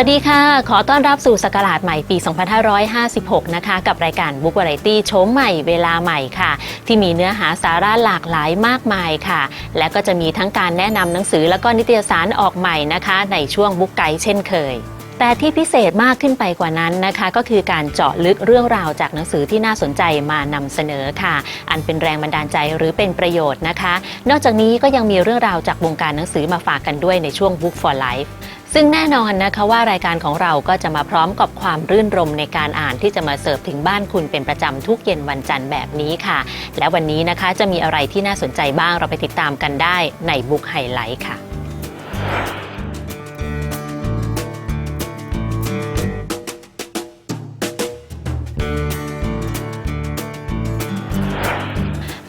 วัสดีค่ะ ขอต้อนรับสู่สกราชใหม่ปี 2556 นะคะ กับรายการบุ๊กวาไรตี้โฉมใหม่เวลาใหม่ค่ะ ที่มีเนื้อหาสาระหลากหลายมากมายค่ะ และก็จะมีทั้งการแนะนำหนังสือแล้วก็นิตยสารออกใหม่นะคะ ในช่วงบุ๊กไกด์เช่นเคย แต่ที่พิเศษมากขึ้นไปกว่านั้นนะคะ ก็คือการเจาะลึกเรื่องราวจากหนังสือที่น่าสนใจมานำเสนอค่ะ อันเป็นแรงบันดาลใจหรือเป็นประโยชน์นะคะ นอกจากนี้ก็ยังมีเรื่องราวจากวงการหนังสือมาฝากกันด้วยในช่วง Book for Life ซึ่งแน่นอนนะคะว่ารายการของเราก็จะมาพร้อมกับความรื่นรมในการอ่านที่จะมาเสิร์ฟถึงบ้านคุณเป็นประจำทุกเย็นวันจันทร์แบบนี้ค่ะ และวันนี้นะคะจะมีอะไรที่น่าสนใจบ้างเราไปติดตามกันได้ในบุ๊กไฮไลท์ค่ะ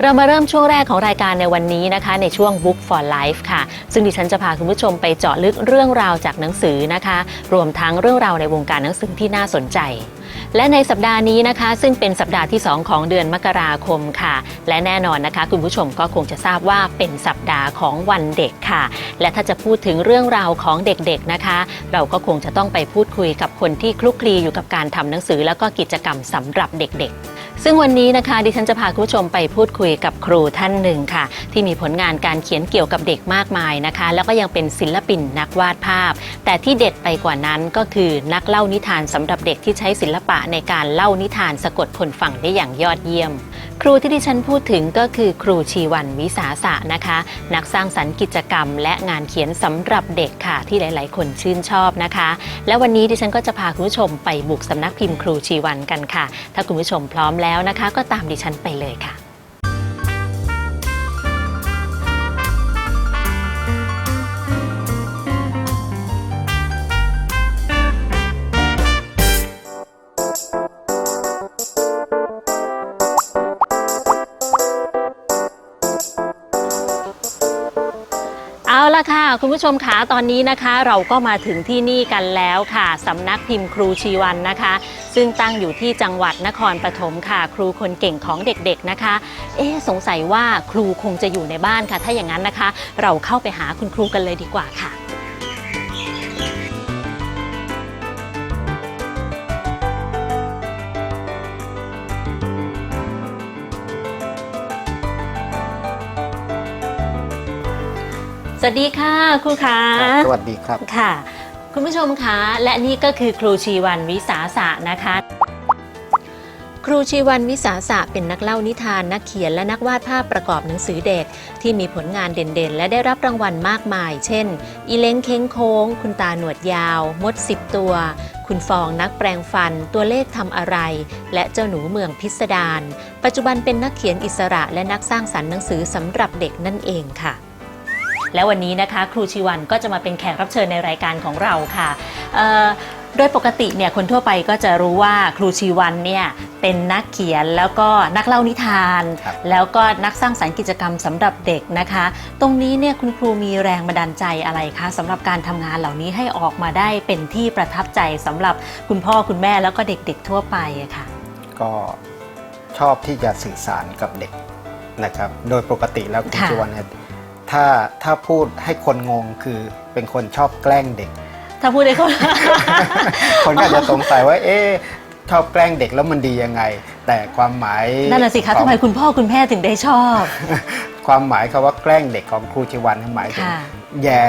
เรามาเริ่มช่วงแรกของรายการในวันนี้นะคะ ในช่วง Book for Life ค่ะ ซึ่งดิฉันจะพาคุณผู้ชมไปเจาะลึกเรื่องราวจากหนังสือนะคะ รวมทั้งเรื่องราวในวงการหนังสือที่น่าสนใจ และในสัปดาห์นี้นะคะ ซึ่งเป็นสัปดาห์ที่ 2 ของเดือนมกราคมค่ะ และแน่นอนนะคะ คุณผู้ชมก็คงจะทราบว่าเป็นสัปดาห์ของวันเด็กค่ะ และถ้าจะพูดถึงเรื่องราวของเด็กๆนะคะ เราก็คงจะต้องไปพูดคุยกับคนที่คลุกคลีอยู่กับการทำหนังสือ แล้วก็กิจกรรมสำหรับเด็กๆซึ่งวันนี้นะคะดิฉันจะพาคุณผู้ชมไปพูดคุยกับครูท่านหนึ่งค่ะ ที่มีผลงานการเขียนเกี่ยวกับเด็กมากมายนะคะ แล้วก็ยังเป็นศิลปินนักวาดภาพ แต่ที่เด็ดไปกว่านั้นก็คือนักเล่านิทานสำหรับเด็กที่ใช้ศิลปะในการเล่านิทานสะกดคนฟังได้อย่างยอดเยี่ยม ครูที่ดิฉันพูดถึงก็คือครูชีวันวิสาสะนะคะ นักสร้างสรรค์กิจกรรม และงานเขียนสำหรับเด็กค่ะที่หลาย ๆ คนชื่นชอบนะคะ และวันนี้ดิฉันก็จะพาคุณผู้ชมไปบุกสำนักพิมพ์ครูชีวันกันค่ะ ถ้าคุณผู้ชมพร้อมแล้วนะคะ ก็ตามดิฉันไปเลยค่ะ คุณผู้ชมคะตอนนี้นะคะเราก็มาถึงที่นี่กันแล้วค่ะสำนักพิมพ์ครูชีวันนะคะ ซึ่งตั้งอยู่ที่จังหวัดนครปฐมค่ะ ครูคนเก่งของเด็กๆนะคะ เอ๊สงสัยว่าครูคงจะอยู่ในบ้านค่ะ ถ้าอย่างนั้นนะคะ เราเข้าไปหาคุณครูกันเลยดีกว่าค่ะ สวัสดีค่ะครูคะครับสวัสดีครับค่ะ คุณผู้ชมคะและนี่ก็คือครูชีวันวิสาสะนะคะ ครูชีวันวิสาสะเป็นนักเล่านิทานนักเขียนและนักวาดภาพประกอบหนังสือเด็ก ที่มีผลงานเด่นๆ และได้รับรางวัลมากมาย เช่น อีเล้งเค้งโค้ง คุณตาหนวดยาว มดสิบตัว คุณฟองนักแปลงฟัน ตัวเลขทำอะไร และเจ้าหนูเมืองพิสดารปัจจุบันเป็นนักเขียนอิสระและนักสร้างสรรค์หนังสือสำหรับเด็กนั่นเองค่ะ และวันนี้นะคะ ครูชีวันก็จะมาเป็นแขกรับเชิญในรายการของเราค่ะเอ่อโดยปกติเนี่ยคนทั่วไปก็จะรู้ว่าครูชีวันเนี่ยเป็นนักเขียนแล้วก็นักเล่านิทานครับแล้วก็นักสร้างสรรค์กิจกรรมสำหรับเด็กนะคะ ตรงนี้เนี่ยคุณครูมีแรงบันดาลใจอะไรคะสำหรับการทำงานเหล่านี้ให้ออกมาได้เป็นที่ประทับใจสำหรับคุณพ่อคุณแม่แล้วก็เด็กๆทั่วไปอะค่ะ ก็ชอบที่จะสื่อสารกับเด็กนะครับ โดยปกติแล้วคุณค่ะจวนเนี่ย ถ้าถ้าพูดให้คนงงคือเป็นคนชอบแกล้งเด็ก ถ้าพูดได้คนคนก็อาจจะสงสัยว่า เอ๊ะชอบแกล้งเด็กแล้วมันดียังไง แต่ความหมายนั่นน่ะสิคะของทำไมคุณพ่อคุณแม่ถึงได้ชอบ ความหมายคำว่าแกล้งเด็กของครูชีวันหมายถึงค่ะ แย่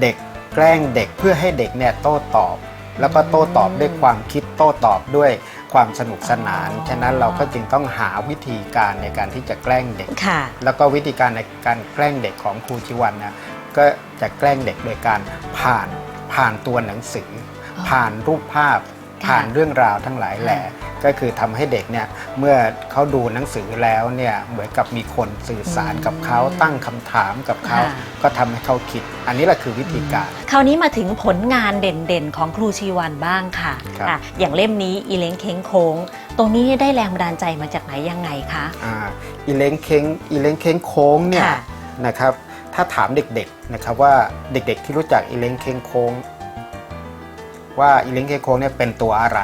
เด็กแกล้งเด็กเพื่อให้เด็กเนี่ยโต้ตอบ แล้วก็โต้ตอบด้วยความคิดโต้ตอบด้วย ความสนุกสนานอ๋อฉะนั้นเราก็จึงต้องหาวิธีการในการที่จะแกล้งเด็ก ค่ะ แล้วก็วิธีการในการแกล้งเด็กของครูชิวันนะก็จะแกล้งเด็กโดยการผ่านผ่านตัวหนังสืออ๋อผ่านรูปภาพค่ะ ผ่านเรื่องราวทั้งหลายแหล่ก็คือทำให้เด็กเนี่ยเมื่อเขาดูหนังสือแล้วเนี่ยเหมือนกับมีคนสื่อสารกับเขาตั้งคำถามกับเขาค่ะก็ทำให้เขาคิด อันนี้แหละคือวิธีการ คราวนี้มาถึงผลงานเด่นๆ ของครูชีวันบ้างค่ะครับอะอย่างเล่มนี้อีเล้งเค้งโค้ง ตรงนี้ได้แรงบันดาลใจมาจากไหนยังไงคะอ่าอีเล้งเค้งอีเล้งเค้งโค้งเนี่ยค่ะนะครับถ้าถามเด็กๆนะครับว่าเด็กๆที่รู้จักอีเล้งเค้งโค้ง ว่าอีเล้งเค้งโค้งเนี่ยเป็นตัวอะไร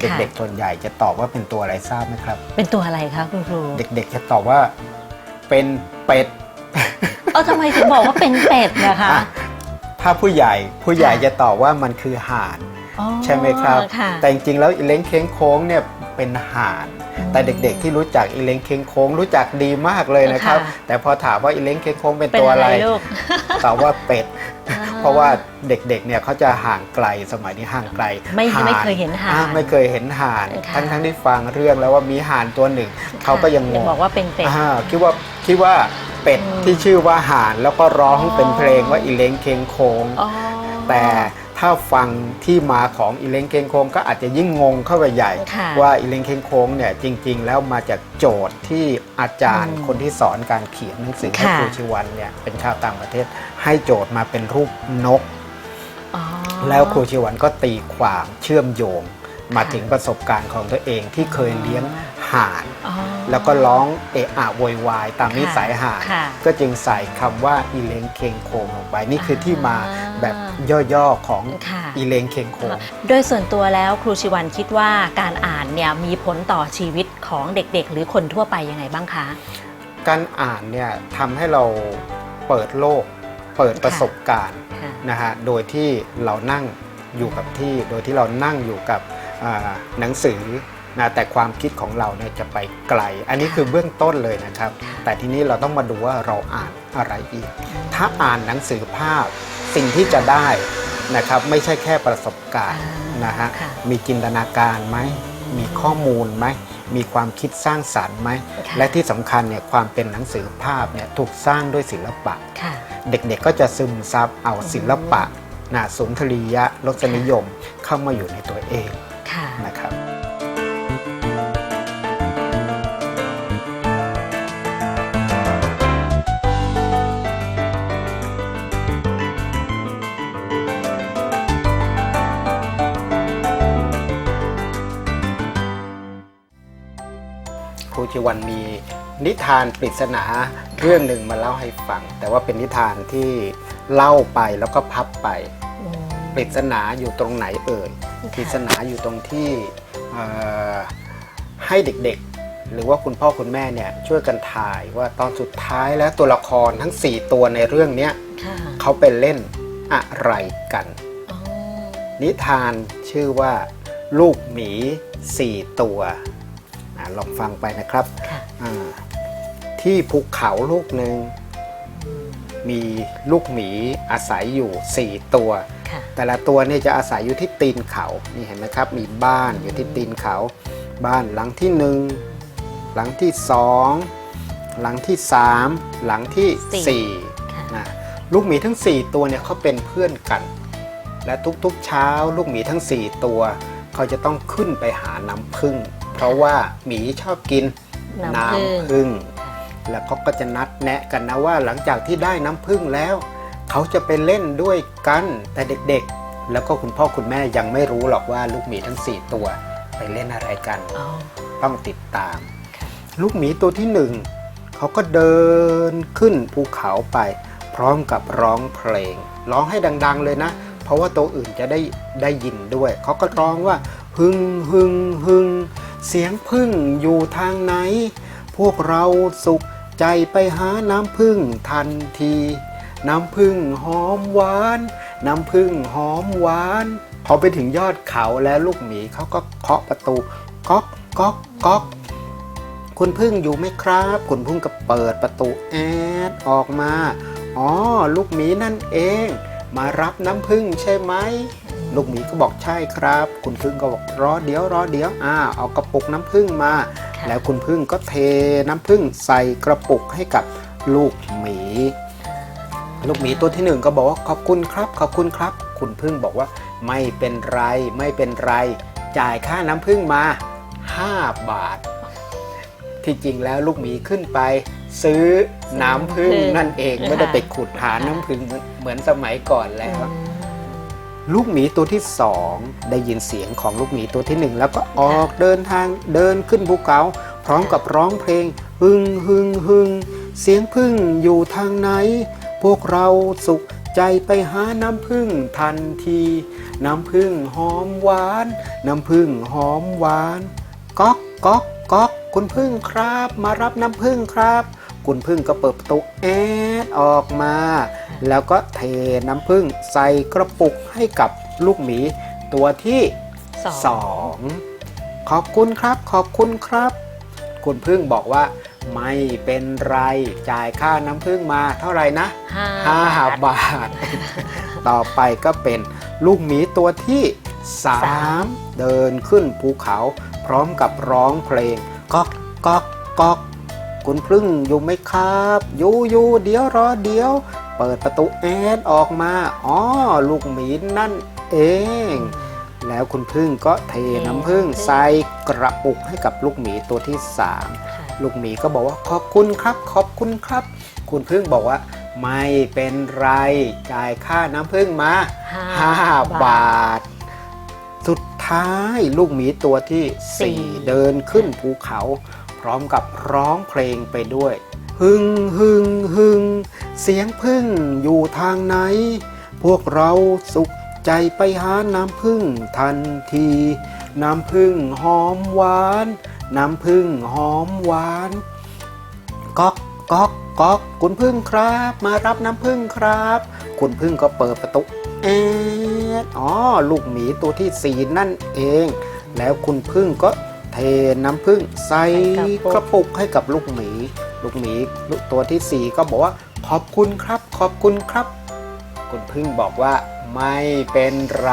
เด็กๆส่วนใหญ่จะตอบว่าเป็นตัวอะไรทราบไหมครับ เป็นตัวอะไรคะคุณครู เด็กๆจะตอบว่าเป็นเป็ดเออทำไมถึงบอกว่าเป็นเป็ดนะคะอะถ้าผู้ใหญ่ผู้ใหญ่ค่ะจะตอบว่ามันคือห่านอ๋อใช่ไหมครับค่ะแต่จริงๆแล้วอีเล้งเค้งโค้งเนี่ยเป็นห่านแต่เด็กๆที่รู้จักอีเล้งเค้งโค้งรู้จักดีมากเลยนะครับค่ะแต่พอถามว่าอีเล้งเค้งโค้งเป็นเป็นตัวอะอะไรไรลูกตอบว่าเป็ดอ่า เพราะว่าเด็กๆเนี่ยเขาจะห่างไกลสมัยนี้ห่างไกลไม่ห่านไม่เคยเห็นห่านอ่ไม่เคยเห็นห่านค่ะทั้งทั้งที่ฟังเรื่องแล้วว่ามีห่านตัวหนึ่งเขาก็ยังงงบอกว่าเป็นเป็ด อ่าคิดว่าคิดว่าเป็ดอืม ที่ชื่อว่าห่านแล้วก็ร้องอ๋อเป็นเพลงว่าอีเล้งเคงโคง อ๋อ แต่ ถ้าฟังที่มาของอีเล้งเคงโคงก็อาจจะยิ่งงงเข้าไปใหญ่ค่ะว่าอีเล้งเคงโคงเนี่ยจริง ๆ แล้วมาจากโจทย์ที่อาจารย์อืมคนที่สอนการเขียนหนังสือให้ค่ะครูชิวันเนี่ยเป็นชาวต่างประเทศ ให้โจทย์มาเป็นรูปนกอ๋อแล้วครูชิวันก็ตีความเชื่อมโยง มาค่ะถึงประสบการณ์ของตัวเองที่เคยเลี้ยงห่าน อ๋อ แล้วก็ร้องเอะอะโวยวายตามนิสัยห่านค่ะก็จึงใส่คำว่าอีเลงเคงโคงลงไป นี่คือที่มาอ่าแบบย่อๆของค่ะ อีเลงเคงโคง โดยส่วนตัวแล้วครูชิวันคิดว่าการอ่านเนี่ยมีผลต่อชีวิตของเด็กๆ หรือคนทั่วไปยังไงบ้างคะ การอ่านเนี่ยทำให้เราเปิดโลก เปิดประสบการณ์ ค่ะ นะฮะ โดยที่เรานั่งอยู่กับที่ โดยที่เรานั่งอยู่กับอ่า หนังสือนะแต่ความคิดของเราเนี่ยจะไปไกล อันนี้คือเบื้องต้นเลยนะครับ แต่ทีนี้เราต้องมาดูว่าเราอ่านอะไรอีก ถ้าอ่านหนังสือภาพสิ่งที่จะได้นะครับไม่ใช่แค่ประสบการณ์อ่านนะฮะค่ะมีจินตนาการไหมมีข้อมูลไหมมีความคิดสร้างสรรค์ไหมค่ะและที่สำคัญเนี่ยความเป็นหนังสือภาพเนี่ยถูกสร้างด้วยศิลปะค่ะเด็กๆก็จะซึมซับเอาศิลปะนะสุนทรียะรสนิยมเข้ามาอยู่ในตัวเองค่ะ นะครับครูชิวันมีนิทานปริศนาเรื่องหนึ่งมาเล่าให้ฟัง แต่ว่าเป็นนิทานที่เล่าไปแล้วก็พับไปอืมปริศนาอยู่ตรงไหนเอ่ยค่ะ ปริศนาอยู่ตรงที่เอ่อให้เด็กๆ หรือว่าคุณพ่อคุณแม่เนี่ยช่วยกันถ่ายว่าตอนสุดท้ายแล้วตัวละครทั้ง 4 ตัวในเรื่องเนี้ยค่ะเขาไปเล่นอะไรกันอ๋อนิทานชื่อว่าลูกหมี 4 ตัวอาลองฟังไปนะครับค่ะอ่าที่ภูเขาลูกหนึ่งมีลูกหมีอาศัยอยู่ 4 ตัวค่ะ แต่ละตัวเนี่ยจะอาศัยอยู่ที่ตีนเขา นี่เห็นไหมครับ มีบ้านอยู่ที่ตีนเขา บ้านหลังที่หนึ่งหลังที่สองหลังที่สามหลังที่สี่สี่ค่ะนะลูกหมีทั้ง 4 ตัวเนี่ยเขาเป็นเพื่อนกัน และทุกๆเช้าลูกหมีทั้ง 4 ตัว เขาจะต้องขึ้นไปหาน้ำผึ้งเพราะว่าหมีชอบกินน้ำผึ้งน้ำผึ้งแล้วเขาก็จะนัดแนะกันนะว่าหลังจากที่ได้น้ำผึ้งแล้ว เขาจะไปเล่นด้วยกันแต่เด็กๆ แล้วก็คุณพ่อคุณแม่ยังไม่รู้หรอกว่าลูกหมีทั้ง 4 ตัว ไปเล่นอะไรกัน อ๋อ ต้องติดตาม ค่ะ ลูกหมีตัวที่หนึ่งเขาก็เดินขึ้นภูเขาไป พร้อมกับร้องเพลง ร้องให้ดัง ๆเลยนะ เพราะว่าตัวอื่นจะได้ได้ยินด้วย เขาก็ร้องว่าหึงหึงหึงเสียงพึ่งอยู่ทางไหน พวกเราสุขใจไปหาน้ำพึ่งทันที น้ำพึ่งหอมหวาน น้ำพึ่งหอมหวานพอไปถึงยอดเขาแล้วลูกหมีเขาก็เคาะประตูก๊อกก๊อกก๊อกคุณพึ่งอยู่ไหมครับ คุณพึ่งก็เปิดประตูแอดออกมา อ๋อ ลูกหมีนั่นเอง มารับน้ำพึ่งใช่ไหมลูกหมีก็บอกใช่ครับ คุณพึ่งก็บอกรอเดี๋ยวรอเดี๋ยวอ่าเอากระปุกน้ำพึ่งมาค่ะแล้วคุณพึ่งก็เทน้ำพึ่งใส่กระปุกให้กับลูกหมี ลูกหมีตัวที่หนึ่งก็บอกว่าขอบคุณครับ ขอบคุณครับ คุณพึ่งบอกว่าไม่เป็นไรไม่เป็นไร จ่ายค่าน้ำพึ่งมา 5 บาท ที่จริงแล้วลูกหมีขึ้นไป ซื้อน้ำพึ่งนั่นเองไม่ได้ไปขุดหาน้ำพึ่งเหมือนเหมือนสมัยก่อนแล้วอืมลูกหมีตัวที่สองได้ยินเสียงของลูกหมีตัวที่หนึ่งแล้วก็ออกเดินทางเดินขึ้นภูเขาพร้อมกับร้องเพลงหึงหึงหึงเสียงพึ่งอยู่ทางไหน พวกเราสุขใจไปหาน้ำพึ่งทันที น้ำพึ่งหอมหวาน น้ำพึ่งหอมหวานก๊อกก๊อกก๊อกคุณพึ่งครับ มารับน้ำพึ่งครับ คุณพึ่งก็เปิดประตูแอดออกมา แล้วก็เทน้ำผึ้งใส่กระปุกให้กับลูกหมี ตัวที่สองสอง ขอบคุณครับ ขอบคุณครับ คุณพึ่งบอกว่า ไม่เป็นไรจ่ายค่าน้ำพึ่งมาเท่าไหร่นะห้าห้าบาท ต่อไปก็เป็นลูกหมีตัวที่สาสามมเดินขึ้นภูเขาพร้อมกับร้องเพลงก๊อกก๊อกก๊อกคุณพึ่งอยู่ไหมครับ อยู่อยู่เดี๋ยวรอเดี๋ยว เปิดประตูแอดออกมาอ๋อลูกหมีนั่นเอง แล้วคุณพึ่งก็เทน้ำพึ่งใส่กระปุกให้กับลูกหมีตัวที่สามค่ะ ลูกหมีก็บอกว่าขอบคุณครับ ขอบคุณครับ คุณพึ่งบอกว่า ไม่เป็นไร จ่ายค่าน้ำพึ่งมาห้า5บาท สุดท้ายลูกหมีตัวที่สี่4เดินขึ้นภูเขา พร้อมกับร้องเพลงไปด้วยหึงหึงหึงเสียงพึ่งอยู่ทางไหน พวกเราสุขใจไปหาน้ำพึ่งทันที น้ำพึ่งหอมหวาน น้ำพึ่งหอมหวานก๊อกก๊อกก๊อกคุณพึ่งครับ มารับน้ำพึ่งครับ คุณพึ่งก็เปิดประตูแอดอ๋อลูกหมีตัวที่สี่นั่นเอง แล้วคุณพึ่งก็เทน้ำพึ่งใส่กระปุกให้กับลูกหมี ลูกหมีตัวที่สี่ก็บอกว่า ขอบคุณครับ ขอบคุณครับ คุณพึ่งบอกว่าไม่เป็นไร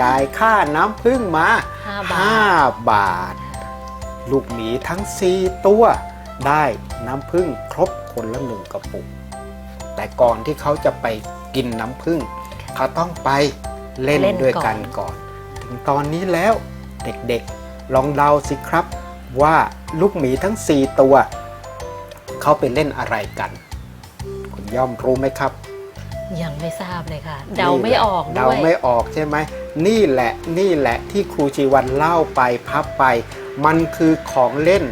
จ่ายค่าน้ำพึ่งมาห้าบาห้าทบาท ลูกหมีทั้ง 4 ตัว ได้น้ำผึ้งครบคนละหนึ่งกระปุก แต่ก่อนที่เขาจะไปกินน้ำผึ้งเขาต้องไปเล่นเล่นด้วยก่อนกันก่อน ถึงตอนนี้แล้วเด็กๆ ลองเดาสิครับ ว่าลูกหมีทั้ง 4 ตัว เขาไปเล่นอะไรกัน คุณย่อมรู้ไหมครับ ยังไม่ทราบเลยค่ะ เดาไม่ออกเดาด้วยไม่ออกใช่ไหม นี่แหละนี่แหละที่ครูชีวันเล่าไปพับไป มันคือของเล่น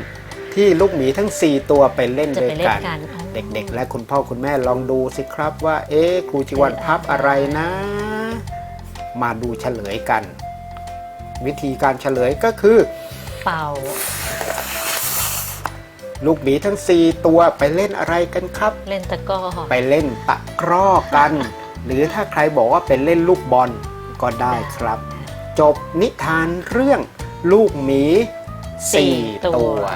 ที่ลูกหมีทั้ง 4 ตัวไปเล่นจะด้วไปยเล่กันนกันอ๋อ เด็กๆ และคุณพ่อคุณแม่ลองดูสิครับว่า เอ๊ะครูชีวันพับอะไรนะ มาดูเฉลยกัน วิธีการเฉลยก็คือ เป่า ลูกหมีทั้ง 4 ตัวไปเล่นอะไรกันครับ เล่นตะกร้อไปเล่นตะกร้อกัน หรือถ้าใครบอกว่าเป็นเล่นลูกบอลก็ได้ครับ จบนิทานเรื่องลูกหมีสี่ 4ตัวตัว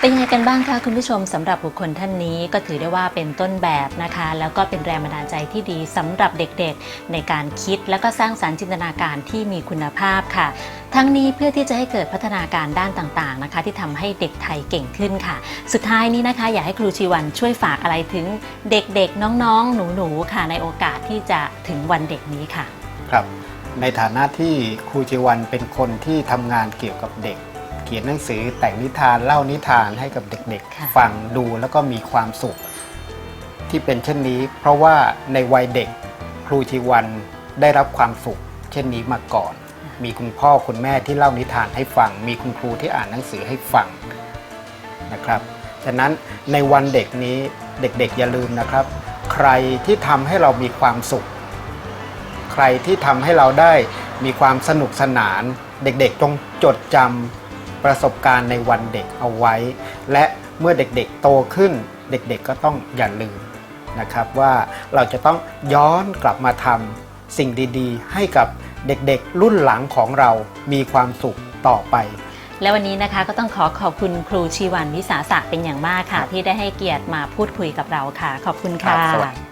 เป็นยังไงกันบ้างคะคุณผู้ชมสำหรับบุคคลท่านนี้ก็ถือได้ว่าเป็นต้นแบบนะคะ แล้วก็เป็นแรงบันดาลใจที่ดีสำหรับเด็กๆ ในการคิดแล้วก็สร้างสรรค์จินตนาการที่มีคุณภาพค่ะทั้งนี้เพื่อที่จะให้เกิดพัฒนาการด้านต่างๆนะคะ ที่ทำให้เด็กไทยเก่งขึ้นค่ะ สุดท้ายนี้นะคะ อยากให้ครูชีวันช่วยฝากอะไรถึงเด็กๆ น้องๆ หนูๆค่ะในโอกาสที่จะถึงวันเด็กนี้ค่ะ ครับ ในฐานะที่ครูจิวันเป็นคนที่ทำงานเกี่ยวกับเด็ก เขียนหนังสือแต่งนิทานเล่านิทานให้กับเด็กค่ะๆฟังดูแล้วก็มีความสุข ที่เป็นเช่นนี้ เพราะว่าในวัยเด็กครูจิวันได้รับความสุข เช่นนี้มาก่อน มีคุณพ่อคุณแม่ที่เล่านิทานให้ฟัง มีคุณครูที่อ่านหนังสือให้ฟังนะครับฉะนั้นในวันเด็กนี้เด็กๆอย่าลืมนะครับ ใครที่ทำให้เรามีความสุข ใครที่ทำให้เราได้มีความสนุกสนาน เด็กๆจงจดจำประสบการณ์ในวันเด็กเอาไว้ และเมื่อเด็กๆโตขึ้น เด็กๆก็ต้องอย่าลืมนะครับว่าเราจะต้องย้อนกลับมาทำสิ่งดีๆ ให้กับเด็กๆ รุ่นหลังของเรามีความสุขต่อไปและวันนี้นะคะก็ต้องขอขอบคุณครูชีวันวิสาสะเป็นอย่างมากค่ะ ที่ได้ให้เกียรติมาพูดคุยกับเราค่ะ ขอบคุณค่ะ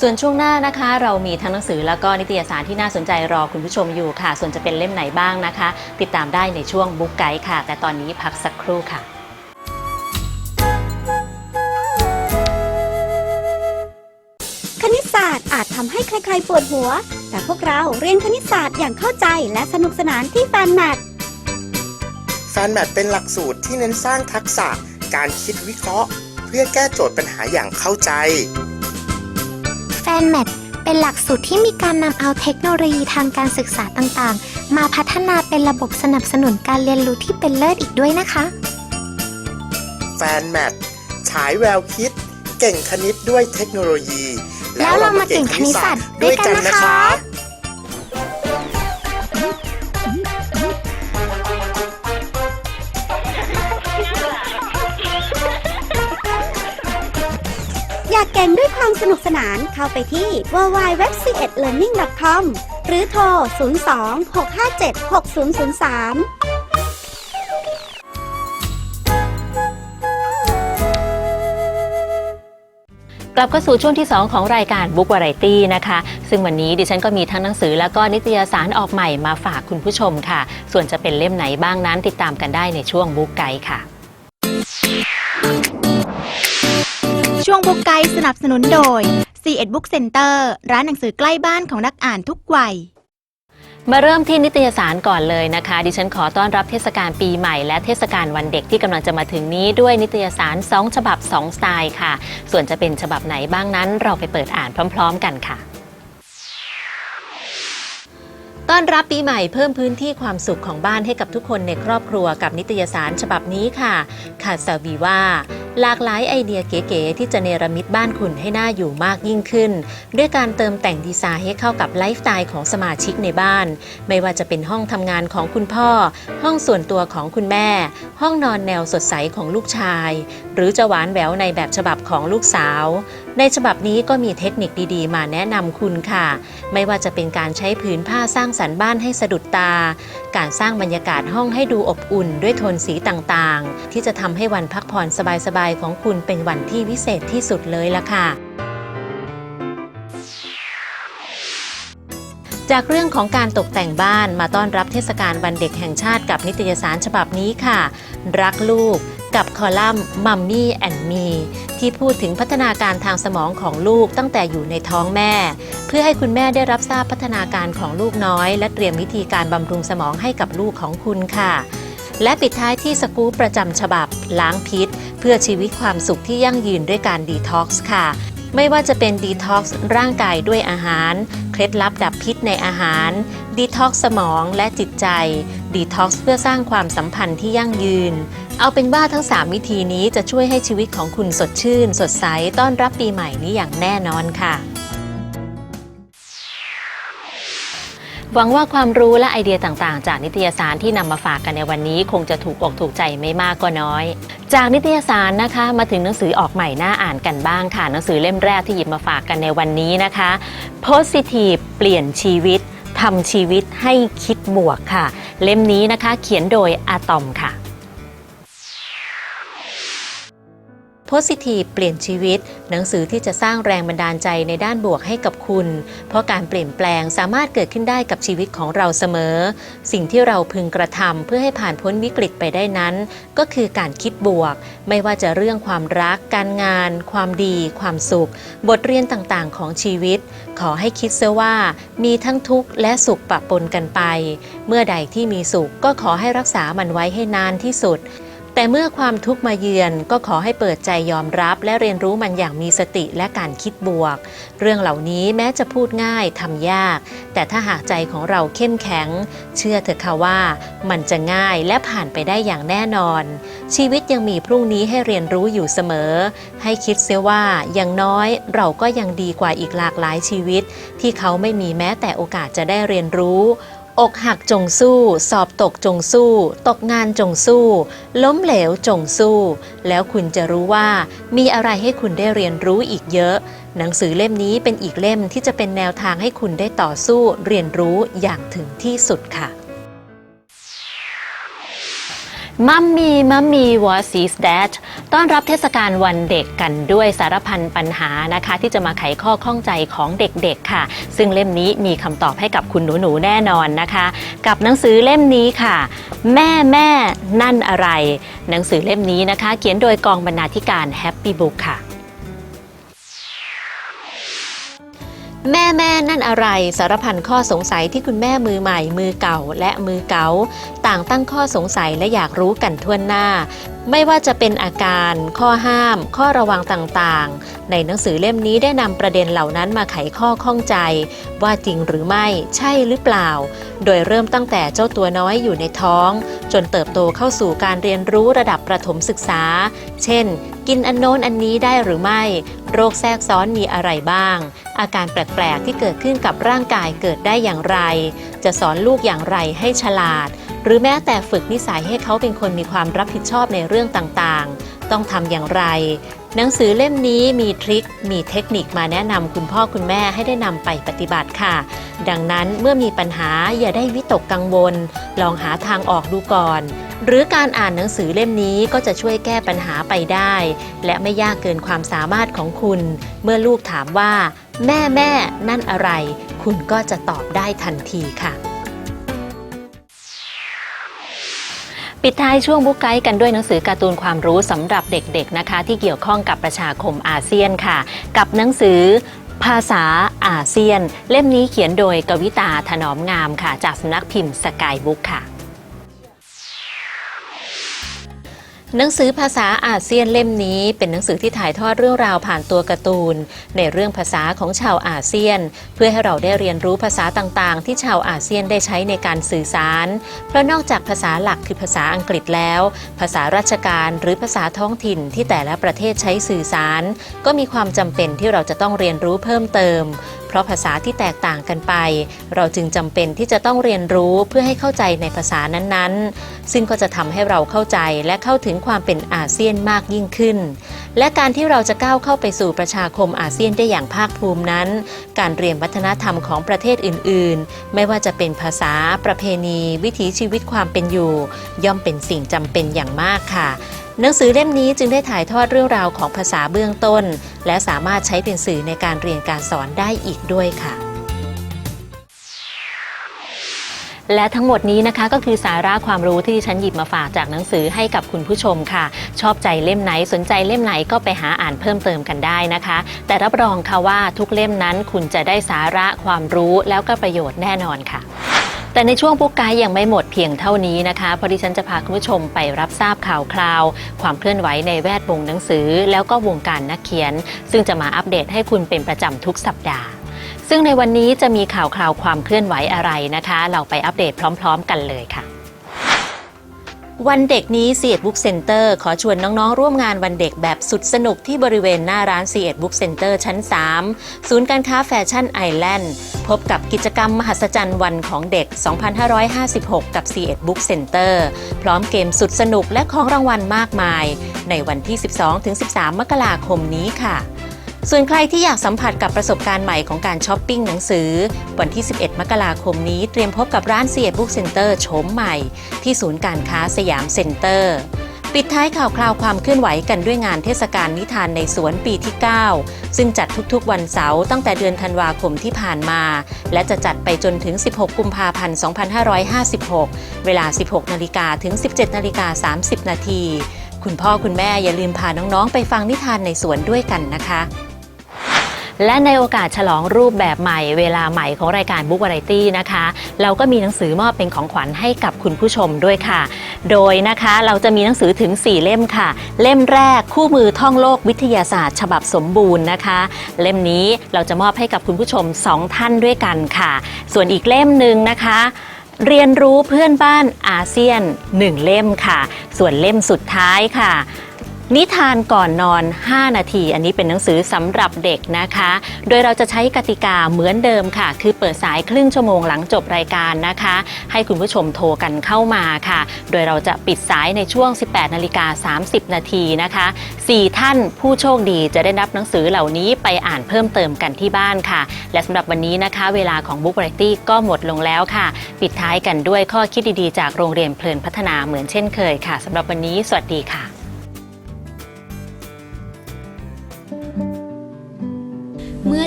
สวัสดีครับส่วนช่วงหน้านะคะ เรามีทั้งหนังสือแล้วก็นิตยสารที่น่าสนใจรอคุณผู้ชมอยู่ค่ะ ส่วนจะเป็นเล่มไหนบ้างนะคะ ติดตามได้ในช่วงบุ๊กไกด์ค่ะ แต่ตอนนี้พักสักครู่ค่ะคณิตศาสตร์อาจทำให้ใครๆปวดหัว แต่พวกเราเรียนคณิตศาสตร์อย่างเข้าใจและสนุกสนานที่แฟนแมทแฟนแมทเป็นหลักสูตรที่เน้นสร้างทักษะการคิดวิเคราะห์ เพื่อแก้โจทย์ปัญหาอย่างเข้าใจแฟ นแมทเป็นหลักสูตรที่มีการนำเอาเทคโนโลยีทางการศึกษาต่างๆ มาพัฒนาเป็นระบบสนับสนุนการเรียนรู้ที่เป็นเลิศอีกด้วยนะคะ แฟนแมทฉายแววคิด เก่งคณิตด้วยเทคโนโลยี แล้วเรามาเก่งคณิตศาสตร์ด้วยกันนะคะ อยากเก่งด้วยความสนุกสนานเข้าไปที่ www.c1learning.com หรือโทร 02 657 6003กลับเข้าสู่ช่วงที่ 2 ของรายการ Book Variety นะคะ ซึ่งวันนี้ดิฉันก็มีทั้งหนังสือแล้วก็นิตยสารออกใหม่มาฝากคุณผู้ชมค่ะ ส่วนจะเป็นเล่มไหนบ้างนั้นติดตามกันได้ในช่วง Book Guide ค่ะ วงบุกไกสนับสนุนโดย c ีเอ็ดบุ๊กเซ็นเตอร์ร้านหนังสือใกล้บ้านของนักอ่านทุกวัย มาเริ่มที่นิตยสารก่อนเลยนะคะ ดิฉันขอต้อนรับเทศกาลปีใหม่ และเทศกาลวันเด็กที่กำลังจะมาถึงนี้ด้วยนิตยสาร 2 ฉบับ 2 สไตล์ค่ะ ส่วนจะเป็นฉบับไหนบ้างนั้น เราไปเปิดอ่านพร้อม ๆ กันค่ะ ต้อนรับปีใหม่เพิ่มพื้นที่ความสุขของบ้านให้กับทุกคนในครอบครัวกับนิตยสารฉบับนี้ค่ะคาซาบีว่า หลากหลายไอเดียเก๋ๆที่จะเนรมิตบ้านคุณให้น่าอยู่มากยิ่งขึ้น ด้วยการเติมแต่งดีไซน์ให้เข้ากับไลฟ์สไตล์ของสมาชิกในบ้าน ไม่ว่าจะเป็นห้องทำงานของคุณพ่อ ห้องส่วนตัวของคุณแม่ ห้องนอนแนวสดใสของลูกชาย หรือจะหวานแหววในแบบฉบับของลูกสาว ในฉบับนี้ก็มีเทคนิคดีๆ มาแนะนำคุณค่ะ ไม่ว่าจะเป็นการใช้ผืนผ้าสร้างสรรค์บ้านให้สะดุดตา การสร้างบรรยากาศห้องให้ดูอบอุ่นด้วยโทนสีต่างๆ ที่จะทำให้วันพักผ่อนสบายๆของคุณเป็นวันที่วิเศษที่สุดเลยล่ะค่ะจากเรื่องของการตกแต่งบ้านมาต้อนรับเทศกาลวันเด็กแห่งชาติกับนิตยสารฉบับนี้ค่ะ รักลูก กับคอลัมน์มัมมี่แอนมีที่พูดถึงพัฒนาการทางสมองของลูกตั้งแต่อยู่ในท้องแม่ เพื่อให้คุณแม่ได้รับทราบพัฒนาการของลูกน้อย และเตรียมวิธีการบำรุงสมองให้กับลูกของคุณค่ะ และปิดท้ายที่สกู๊ปประจำฉบับ ล้างพิษ เพื่อชีวิตความสุขที่ยั่งยืนด้วยการดีท็อกซ์ค่ะไม่ว่าจะเป็นดีท็อกซ์ร่างกายด้วยอาหาร เคล็ดลับดับพิษในอาหารดีท็อกซ์สมองและจิตใจดีท็อกซ์เพื่อสร้างความสัมพันธ์ที่ยั่งยืน เอาเป็นว่าทั้ง 3 วิธีนี้จะช่วยให้ชีวิตของคุณสดชื่น สดใสต้อนรับปีใหม่นี้อย่างแน่นอนค่ะหวังว่าความรู้และไอเดียต่างๆ จากนิตยสารที่นำมาฝากกันในวันนี้ คงจะถูกอกถูกใจไม่มากก็น้อย จากนิตยสารนะคะมาถึงหนังสือออกใหม่หน่าอ่านกันบ้างค่ะหนังสือเล่มแรกที่หยิบมาฝากกันในวันนี้นะคะ Positive เปลี่ยนชีวิตทำชีวิตให้คิดบวกค่ะ เล่มนี้นะคะ เขียนโดยอะตอมค่ะ Positive เปลี่ยนชีวิต หนังสือที่จะสร้างแรงบันดาลใจในด้านบวกให้กับคุณ เพราะการเปลี่ยนแปลงสามารถเกิดขึ้นได้กับชีวิตของเราเสมอ สิ่งที่เราพึงกระทำเพื่อให้ผ่านพ้นวิกฤตไปได้นั้น ก็คือการคิดบวก ไม่ว่าจะเรื่องความรัก การงาน ความดี ความสุข บทเรียนต่างๆ ของชีวิต ขอให้คิดเสียว่า มีทั้งทุกข์และสุขปะปนกันไป เมื่อใดที่มีสุขก็ขอให้รักษามันไว้ให้นานที่สุด แต่เมื่อความทุกข์มาเยือนก็ขอให้เปิดใจยอมรับ และเรียนรู้มันอย่างมีสติและการคิดบวก เรื่องเหล่านี้แม้จะพูดง่ายทำยาก แต่ถ้าหากใจของเราเข้มแข็ง เชื่อเถอะค่ะว่า มันจะง่ายและผ่านไปได้อย่างแน่นอน ชีวิตยังมีพรุ่งนี้ให้เรียนรู้อยู่เสมอ ให้คิดเสียว่าอย่างน้อยเราก็ยังดีกว่าอีกหลากหลายชีวิต ที่เขาไม่มีแม้แต่โอกาสจะได้เรียนรู้ อกหักจงสู้ สอบตกจงสู้ ตกงานจงสู้ ล้มเหลวจงสู้ แล้วคุณจะรู้ว่ามีอะไรให้คุณได้เรียนรู้อีกเยอะ หนังสือเล่มนี้เป็นอีกเล่มที่จะเป็นแนวทางให้คุณได้ต่อสู้เรียนรู้อย่างถึงที่สุดค่ะ มัมมี่มัมมี่ what is that ต้อนรับเทศกาลวันเด็กกันด้วยสารพันปัญหานะคะ ที่จะมาไขข้อข้องใจของเด็กๆค่ะ ซึ่งเล่มนี้มีคำตอบให้กับคุณหนูๆแน่นอนนะคะ กับหนังสือเล่มนี้ค่ะ แม่แม่นั่นอะไร หนังสือเล่มนี้นะคะ เขียนโดยกองบรรณาธิการ Happy Book ค่ะ แม่แม่นั่นอะไรสารพันข้อสงสัยที่คุณแม่มือใหม่ มือเก่าและมือเก่าต่างตั้งข้อสงสัยและอยากรู้กันทั่วหน้า ไม่ว่าจะเป็นอาการ ข้อห้าม ข้อระวังต่างๆ ในหนังสือเล่มนี้ได้นำประเด็นเหล่านั้นมาไขข้อข้องใจ ว่าจริงหรือไม่ใช่หรือเปล่า โดยเริ่มตั้งแต่เจ้าตัวน้อยอยู่ในท้อง จนเติบโตเข้าสู่การเรียนรู้ระดับประถมศึกษา เช่น กินอันโน้นอันนี้ได้หรือไม่ โรคแทรกซ้อนมีอะไรบ้าง อาการแปลก ๆ ที่เกิดขึ้นกับร่างกายเกิดได้อย่างไร จะสอนลูกอย่างไรให้ฉลาด หรือแม้แต่ฝึกนิสัยให้เขาเป็นคนมีความรับผิดชอบในเรื่องต่าง ๆ ต้องทำอย่างไร หนังสือเล่มนี้มีทริค มีเทคนิคมาแนะนำคุณพ่อคุณแม่ให้ได้นำไปปฏิบัติค่ะ ดังนั้นเมื่อมีปัญหาอย่าได้วิตกกังวล ลองหาทางออกดูก่อน หรือการอ่านหนังสือเล่มนี้ก็จะช่วยแก้ปัญหาไปได้ และไม่ยากเกินความสามารถของคุณ เมื่อลูกถามว่า แม่แม่นั่นอะไร คุณก็จะตอบได้ทันทีค่ะ ปิดท้ายช่วงบุ๊กไกด์กันด้วยหนังสือการ์ตูนความรู้สำหรับเด็กๆนะคะ ที่เกี่ยวข้องกับประชาคมอาเซียนค่ะ กับหนังสือภาษาอาเซียน เล่มนี้เขียนโดยกวิตาถนอมงามค่ะ จากสำนักพิมพ์สกายบุ๊กค่ะ หนังสือภาษาอาเซียนเล่มนี้ เป็นหนังสือที่ถ่ายทอดเรื่องราวผ่านตัวการ์ตูน ในเรื่องภาษาของชาวอาเซียน เพื่อให้เราได้เรียนรู้ภาษาต่างๆ ที่ชาวอาเซียนได้ใช้ในการสื่อสาร เพราะนอกจากภาษาหลักคือภาษาอังกฤษแล้ว ภาษาราชการหรือภาษาท้องถิ่นที่แต่ละประเทศใช้สื่อสาร ก็มีความจำเป็นที่เราจะต้องเรียนรู้เพิ่มเติม ราะภาษาที่แตกต่างกันไป เราจึงจำเป็นที่จะต้องเรียนรู้เพื่อให้เข้าใจในภาษานั้นๆ ซึ่งก็จะทำให้เราเข้าใจและเข้าถึงความเป็นอาเซียนมากยิ่งขึ้น และการที่เราจะก้าวเข้าไปสู่ประชาคมอาเซียนได้อย่างภาคภูมินั้น การเรียนวัฒนธรรมของประเทศอื่น ๆ ไม่ว่าจะเป็นภาษา ประเพณี วิถีชีวิตความเป็นอยู่ ย่อมเป็นสิ่งจำเป็นอย่างมากค่ะ หนังสือเล่มนี้จึงได้ถ่ายทอดเรื่องราวของภาษาเบื้องต้น และสามารถใช้เป็นสื่อในการเรียนการสอนได้อีกด้วยค่ะและทั้งหมดนี้นะคะก็คือสาระความรู้ที่ฉันหยิบมาฝากจากหนังสือให้กับคุณผู้ชมค่ะ ชอบใจเล่มไหนสนใจเล่มไหนก็ไปหาอ่านเพิ่มเติมกันได้นะคะ แต่รับรองค่ะว่าทุกเล่มนั้นคุณจะได้สาระความรู้แล้วก็ประโยชน์แน่นอนค่ะ แต่ในช่วงปุ๊กไกายยังไม่หมดเพียงเท่านี้นะคะเพราะดิฉันจะพาคุณผู้ชมไปรับทราบข่าวคราว ความเคลื่อนไหวในแวดวงหนังสือ แล้วก็วงการนักเขียน ซึ่งจะมาอัปเดตให้คุณเป็นประจำทุกสัปดาห์ ซึ่งในวันนี้จะมีข่าวคราวความเคลื่อนไหวอะไรนะคะ เราไปอัปเดตพร้อม ๆ กันเลยค่ะ วันเด็กนี้ c ีเอ็ดบุ๊กเซ็นเตอร์ขอชวนน้อง ๆ ร่วมงานวันเด็กแบบสุดสนุกที่บริเวณหน้าร้าน c ีเอ็ดบุ๊กเซ็นเตอร์ชั้น 3 ศูนย์การค้าแฟชั่นไอแลนด์พบกับกิจกรรมมหัศจรรย์วันของเด็ก 2556 กับ c ีเอ็ดบุ๊กเซ็นเตอร์พร้อมเกมสุดสนุกและของรางวัลมากมาย ในวันที่ 12-13 มกราคมนี้ค่ะ ส่วนใครที่อยากสัมผัสกับประสบการณ์ใหม่ของการช้อปปิ้งหนังสือ วันที่ 11 มกราคมนี้เตรียมพบกับร้านเซียบุ๊กเซ็นเตอร์โฉมใหม่ ที่ศูนย์การค้าสยามเซ็นเตอร์ ปิดท้ายข่าวคราวความเคลื่อนไหวกันด้วยงานเทศกาลนิทานในสวนปีที่ 9 ซึ่งจัดทุกๆวันเสาร์ตั้งแต่เดือนธันวาคมที่ผ่านมา และจะจัดไปจนถึง 16 กุมภาพันธ์ 2556 เวลา 16 นาฬิกาถึง 17 นาฬิกา 30 นาที คุณพ่อคุณแม่อย่าลืมพาน้องๆ ไปฟังนิทานในสวนด้วยกันนะคะ และในโอกาสฉลองรูปแบบใหม่ เวลาใหม่ของรายการบุ๊กวาไรตี้นะคะ เราก็มีหนังสือมอบเป็นของขวัญให้กับคุณผู้ชมด้วยค่ะ โดยนะคะเราจะมีหนังสือถึง 4 เล่มค่ะ เล่มแรกคู่มือท่องโลกวิทยาศาสตร์ ฉบับสมบูรณ์นะคะ เล่มนี้เราจะมอบให้กับคุณผู้ชม 2 ท่านด้วยกันค่ะ ส่วนอีกเล่มหนึ่งนะคะเรียนรู้เพื่อนบ้านอาเซียน 1 เล่มค่ะ ส่วนเล่มสุดท้ายค่ะ นิทานก่อนนอน 5 นาที อันนี้เป็นหนังสือสำหรับเด็กนะคะ โดยเราจะใช้กติกาเหมือนเดิมค่ะ คือเปิดสายครึ่งชั่วโมงหลังจบรายการนะคะ ให้คุณผู้ชมโทรกันเข้ามาค่ะ โดยเราจะปิดสายในช่วง 18 นาฬิกา 30 นาทีนะคะ 4 ท่านผู้โชคดีจะได้รับหนังสือเหล่านี้ไปอ่านเพิ่มเติมกันที่บ้านค่ะ และสำหรับวันนี้นะคะ เวลาของบุ๊ก r รตี้ก็หมดลงแล้วค่ะ ปิดท้ายกันด้วยข้อคิดดีๆ จากโรงเรียนเพลินพัฒนาเหมือนเช่นเคยค่ะสำหรับวันนี้ สวัสดีค่ะ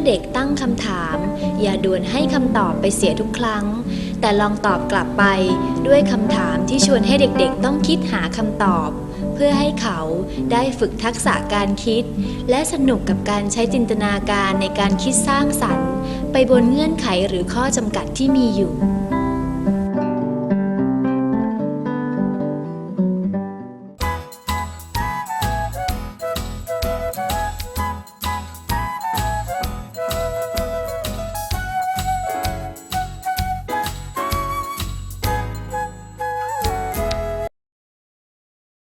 เด็กตั้งคำถาม อย่าด่วนให้คำตอบไปเสียทุกครั้ง แต่ลองตอบกลับไปด้วยคำถามที่ชวนให้เด็กๆ ต้องคิดหาคำตอบ เพื่อให้เขาได้ฝึกทักษะการคิด และสนุกกับการใช้จินตนาการในการคิดสร้างสรรค์ ไปบนเงื่อนไขหรือข้อจำกัดที่มีอยู่